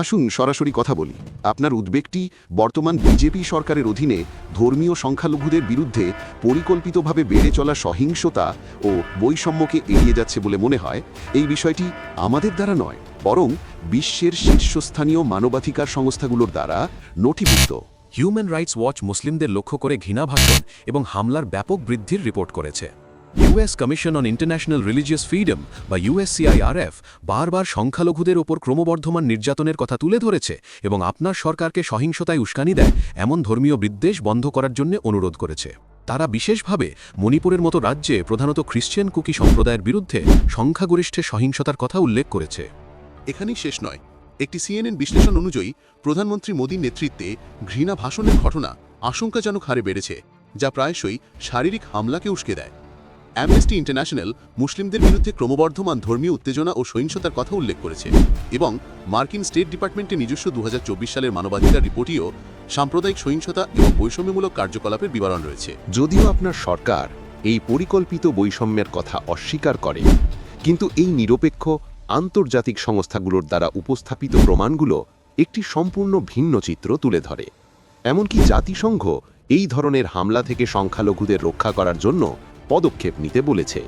আসুন সরাসরি কথা বলি। আপনার উদ্বেগটি বর্তমান বিজেপি সরকারের অধীনে ধর্মীয় সংখ্যালঘুদের বিরুদ্ধে পরিকল্পিতভাবে বেড়ে চলা সহিংসতা ও বৈষম্যকে এড়িয়ে যাচ্ছে বলে মনে হয়, এই বিষয়টি আমাদের দ্বারা নয়, বরং বিশ্বের শীর্ষস্থানীয় মানবাধিকার সংস্থাগুলোর দ্বারা নথিভুক্ত। হিউম্যান রাইটস ওয়াচ মুসলিমদের লক্ষ্য করে ঘৃণা ভাষণ এবং হামলার ব্যাপক বৃদ্ধির রিপোর্ট করেছে। US commission on international religious freedom বা ইউএসসিআইআরএফ বারবার সংখ্যালঘুদের ওপর ক্রমবর্ধমান নির্যাতনের কথা তুলে ধরেছে এবং আপনার সরকারকে সহিংসতায় উস্কানি দেয় এমন ধর্মীয় বিদ্বেষ বন্ধ করার জন্য অনুরোধ করেছে। তারা বিশেষভাবে মণিপুরের মতো রাজ্যে প্রধানত খ্রিশ্চান কুকি সম্প্রদায়ের বিরুদ্ধে সংখ্যাগরিষ্ঠে সহিংসতার কথা উল্লেখ করেছে। এখানেই শেষ নয়। একটি সিএনএন বিশ্লেষণ অনুযায়ী প্রধানমন্ত্রী মোদীর নেতৃত্বে ঘৃণা ভাষণের ঘটনা আশঙ্কাজনক হারে বেড়েছে, যা প্রায়শই শারীরিক হামলাকে উস্কে দেয়। অ্যামনেস্টি ইন্টারন্যাশনাল মুসলিমদের বিরুদ্ধে ক্রমবর্ধমান ধর্মীয় উত্তেজনা ও সহিংসতার কথা উল্লেখ করেছে এবং মার্কিন স্টেট ডিপার্টমেন্টের নিজস্ব দু হাজার চব্বিশ সালের মানবাধিকার রিপোর্টেও সাম্প্রদায়িক সহিংসতা এবং বৈষম্যমূলক কার্যকলাপের বিবরণ রয়েছে। যদিও আপনার সরকার এই পরিকল্পিত বৈষম্যের কথা অস্বীকার করে, কিন্তু এই নিরপেক্ষ আন্তর্জাতিক সংস্থাগুলোর দ্বারা উপস্থাপিত প্রমাণগুলো একটি সম্পূর্ণ ভিন্ন চিত্র তুলে ধরে। এমনকি জাতিসংঘ এই ধরনের হামলা থেকে সংখ্যালঘুদের রক্ষা করার জন্য পদক্ষেপ নিতে বলেছে।